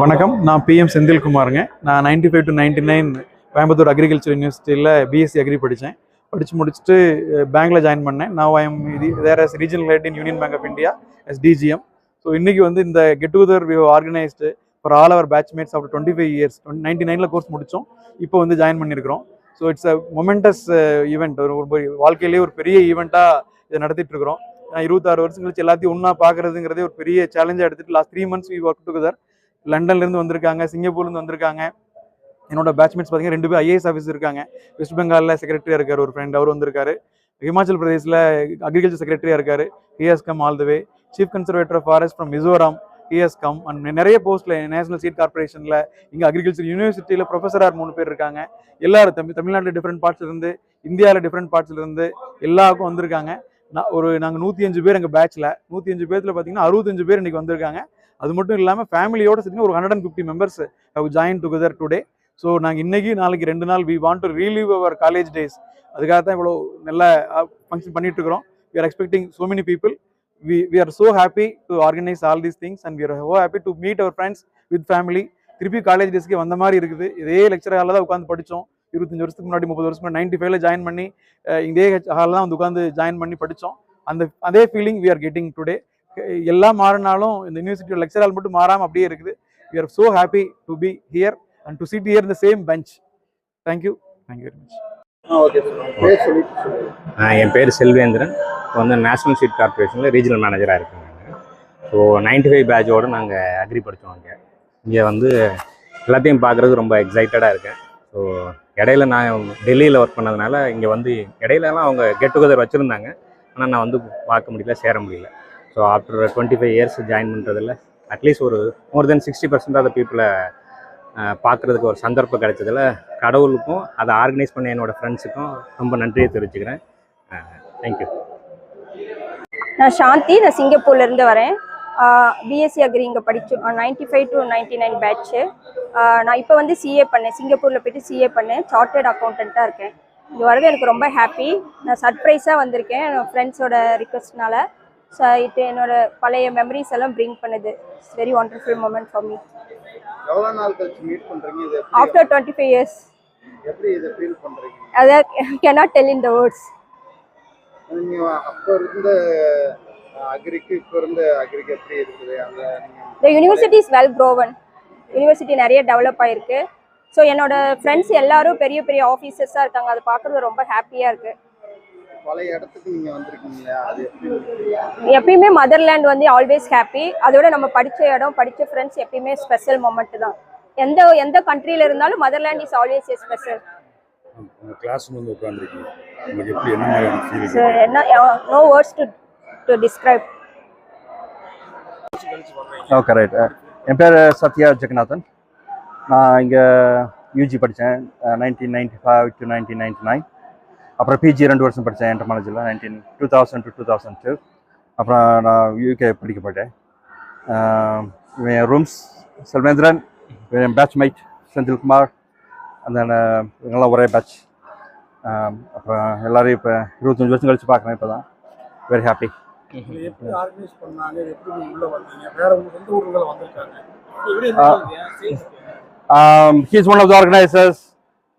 வணக்கம். நான் பிஎம் செந்தில்குமாருங்க. நான் ninety five to ninety nine Coimbatore agriculture யூனிவர்சிட்டியில் பிஎஸ்சி அக்ரி படித்தேன் படித்து முடிச்சுட்டு பேங்க்கில் ஜாயின் பண்ணேன். நான் ஐஎம் இது where as regional head in Union Bank of India as DGM so இன்றைக்கி வந்து இந்த get together we organised for all our batchmates after twenty five years ninety நைனில் கோர்ஸ் முடித்தோம் இப்போ வந்து ஜாயின் பண்ணியிருக்கிறோம் so it's a momentous event ஒரு ஒரு வாழ்க்கையிலேயே ஒரு பெரிய ஈவெண்ட்டாக இதை நடத்திட்டு இருக்கிறோம். இருபத்தாறு வருஷம் கழிச்சு எல்லாத்தையும் ஒன்றா பார்க்குறதுங்கிறதே ஒரு பெரிய சேலஞ்சாக எடுத்துட்டு last three months we work together லண்டன்லேருந்து வந்திருக்காங்க சிங்கப்பூர்லேருந்து வந்திருக்காங்க. என்னோட பேட்ச்மேட்ஸ் பார்த்தீங்கன்னா ரெண்டு பேர் ஐஏஎஸ் ஆஃபீஸ் இருக்காங்க. வெஸ்ட் பெங்காலில் செக்ரட்டரியாக இருக்கார் ஒரு ஃப்ரெண்ட் அவர் வந்திருக்காரு. ஹிமாச்சல் பிரதேசில் அக்ரிகல்ச்சர் செக்ரட்டரியாக இருக்கார். He's come all the way chief conservator of forest from Mizoram he's come and நிறைய போஸ்ட்டில் நேஷனல் சீட் கார்பரேஷனில் இங்கே அக்ரிகல்ச்சர் யூனிவர்சிட்டியில் ப்ரொஃபஸராக மூணு பேர் இருக்காங்க. எல்லாரும் தமிழ் தமிழ்நாட்டில் டிஃப்ரெண்ட் பார்ட்ஸ்லேருந்து இந்தியாவில் டிஃப்ரெண்ட் பார்ட்ஸ்லேருந்து எல்லாருக்கும் வந்திருக்காங்க. நான் ஒரு நாங்கள் நூற்றி அஞ்சு பேர் எங்கள் பேட்ச்சில் நூற்றி அஞ்சு பேர்த்தில் பார்த்தீங்கன்னா அறுபத்தஞ்சு பேர் இன்னைக்கு வந்திருக்காங்க. அது மட்டும் இல்லாமல் ஃபேமிலியோடு சேர்த்து ஒரு hundred and fifty members have join together today so நாங்கள் இன்றைக்கி நாளைக்கு ரெண்டு நாள் we want to relieve our college days அதுக்காக தான் இவ்வளோ நல்ல ஃபங்க்ஷன் பண்ணிட்டு இருக்கிறோம். We are expecting so many people we we are so happy to organise all these things and we're ஹோ happy to meet meet friends with family திருப்பி college டேஸ்க்கு வந்த மாதிரி இருக்குது. இதே லெக்சர் ஹாலில் தான் உட்காந்து படித்தோம் இருபத்தஞ்சு வருஷத்துக்கு முன்னாடி முப்பது வருஷம் நைன்டி ஃபைவ்ல ஜாயின் பண்ணி இதே ஹாலில் தான் வந்து உட்காந்து ஜாயின் பண்ணி படித்தோம் அந்த அதே feeling we are getting today எல்லாம் மாறினாலும் இந்த யூனிவர்சிட்டியோட லெக்சர் ஹால் மட்டும் மாறாமல் அப்படியே இருக்குது. We are so happy to be here and to sit here in the same bench. Thank you. Thank you very much. Okay sir பேர் சொல்லிட்டு சொல்லுங்க. ஆஹ் என் பேர் செல்வேந்திரன். இப்போ வந்து நேஷனல் சீட் கார்பரேஷனில் ரீஜனல் மேனேஜராக இருக்கேன் நான். ஸோ நைன்டி ஃபைவ் பேட்சோடு நாங்கள் அக்ரி படித்தோம் அங்கே. இங்கே வந்து எல்லாத்தையும் பார்க்குறது ரொம்ப எக்ஸைட்டடாக இருக்கேன். ஸோ இடையில நான் டெல்லியில் ஒர்க் பண்ணதுனால இங்கே வந்து இடையிலலாம் அவங்க கெட் டுகெதர் வச்சுருந்தாங்க. ஆனால் நான் வந்து பார்க்க முடியல சேர முடியல. So after twenty five years join பண்ணுறதில் at least ஒரு more than sixty percent of the பீப்புளை பார்க்குறதுக்கு ஒரு சந்தர்ப்பம் கிடைச்சதில் கடவுளுக்கும் அதை ஆர்கனைஸ் பண்ண என்னோடய ஃப்ரெண்ட்ஸுக்கும் ரொம்ப நன்றியை தெரிவிச்சுக்கிறேன். தேங்க்யூ நான் சாந்தி நான் சிங்கப்பூர்லேருந்து வரேன். பிஎஸ்சி அக்ரி இங்கே படித்தோம் ninety five to ninety nine batch நான் இப்போ வந்து சிஏ பண்ணேன். சிங்கப்பூரில் போயிட்டு சிஏ பண்ணேன். சார்ட்டர்ட் அக்கௌண்டண்ட்டாக இருக்கேன். இங்கே வரது எனக்கு ரொம்ப ஹாப்பி நான் சர்ப்ரைஸாக வந்திருக்கேன். என் ஃப்ரெண்ட்ஸோட ரிக்வஸ்ட்னால ஸோ இது என்னோட பழைய மெமரிஸ் எல்லாம் ப்ரிங் பண்ணுது. It's very wonderful moment for me இது ஆஃப்டர் டுவெண்ட்டி ஃபைவ் இயர்ஸ் இதை அதை cannot tell in the words அப்ப இருந்த அக்ரிக்கு இப்ப இருந்த அக்ரிக்கு எப்படி இருக்குது? அந்த the university is well grown university நிறைய டெவலப் ஆயிருக்கு. ஸோ என்னோட ஃப்ரெண்ட்ஸ் எல்லாரும் பெரிய பெரிய ஆஃபீஸர்ஸாக இருக்காங்க. அதை பார்க்குறது ரொம்ப ஹாப்பியாக இருக்கு. பழைய இடத்துக்கு நீங்க வந்திருக்கீங்க அது எப்படி இருக்குது? எப்பயுமே மதர்லேண்ட் வந்து ஆல்வேஸ் ஹாப்பி அதோட நம்ம படித்த இடம் படித்த ஃப்ரெண்ட்ஸ் எப்பயுமே ஸ்பெஷல் மூமெண்ட் தான். எந்த எந்த கண்ட்ரியில் இருந்தாலும் motherland is always a special class வந்து உட்காந்துருக்கீங்க என்ன no words to to describe okay right என் பேர் சத்யா ஜெகநாதன். நான் இங்கே யூஜி படித்தேன் nineteen ninety five to nineteen ninety nine அப்புறம் பிஜி ரெண்டு வருஷம் படித்தேன் என்டர்மாலஜியில் nineteen two thousand to two thousand two அப்புறம் நான் யூகே படிக்க போயிட்டேன். Um, என் ரூம்ஸ் செல்வேந்திரன் என் பேட்ச் மைட் செந்தில்குமார் அந்த இவங்கெல்லாம் ஒரே பேட்ச் um, அப்புறம் எல்லோரையும் இப்போ இருபத்தஞ்சி வருஷம் கழித்து பார்க்குறேன் இப்போ தான் வெரி ஹாப்பி இது எப்படி ஆர்கனைஸ் பண்ணாங்க இது எப்படி உள்ள வந்தீங்க வேற உங்க சொந்த ஊர்ல வந்திருக்காங்க. எப்படி ஆ. இருந்துச்சு? He's one of the organizers.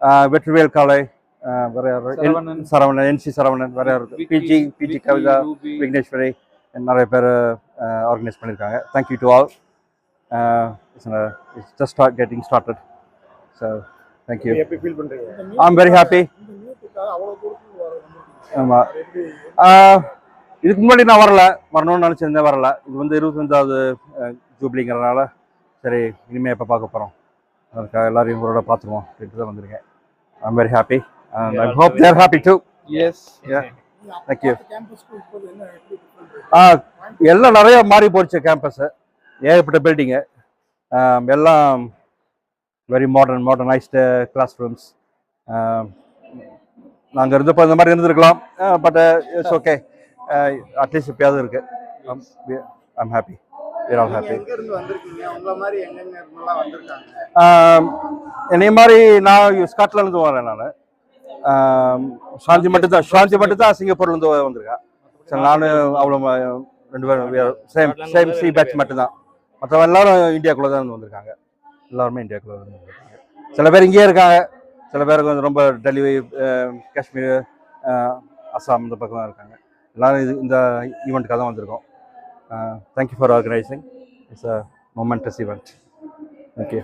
Uh, Vetrivel Kale, uh, where are Saravanan. Saravanan, NC Saravanan, where are PG, PG Kavita, Vigneshwari, and நிறைய பேர் ஆர்கனைஸ் பண்ணியிருக்காங்க. Thank you to all it's just start getting started so thank you எப்படி feel பண்றீங்க? இந்த ஐ am very happy ஆமாம் இதுக்கு முன்னாடி நான் வரல. வரணும்னு நினச்சிருந்தேன் வரல. இது வந்து இருபத்தஞ்சாவது ஜூப்ளிங்கிறதுனால சரி இனிமேல் எப்போ பார்க்க போகிறோம் அதுக்காக எல்லாரையும் உங்களோட பார்த்துருவோம் அப்படின்ட்டு தான் வந்திருக்கேன். I am very happy and I hope they're happy too எப்படி different? ஆ எல்லாம் நிறைய மாறி போச்சு கேம்பஸ்ஸு ஏகப்பட்ட பில்டிங்கு எல்லாம் very modern modernised classrooms நாங்கள் இருந்தப்போ இந்த மாதிரி இருந்திருக்கலாம். பட் இட்ஸ் ஓகே அட்லீஸ்ட் இப்பயாவது இருக்கு. ஐம் ஹாப்பி எங்கெங்க இருந்தெல்லாம் வந்திருக்காங்க? என்னைய மாதிரி நான் ஸ்காட்லாந்து வரேன் நான். சாந்தி மட்டும் தான் சாந்தி மட்டும் தான் சிங்கப்பூர்லேருந்து வந்திருக்கேன். சரி நான் அவ்வளோ ரெண்டு பேரும் சேம் சேம் சி பேட்ச் மட்டும் தான் மற்ற எல்லாரும் இந்தியாக்குள்ளே தான் வந்திருக்காங்க. எல்லாருமே இந்தியாக்குள்ளே தான் வந்திருக்காங்க. சில பேர் இங்கேயே இருக்காங்க. சில பேர் கொஞ்சம் ரொம்ப டெல்லி காஷ்மீர் அஸ்ஸாம் இந்த பக்கம் இருக்காங்க. எல்லோரும் இது இந்த ஈவெண்ட்டுக்காக தான் வந்திருக்கோம். Thank you for organising it's a momentous event okay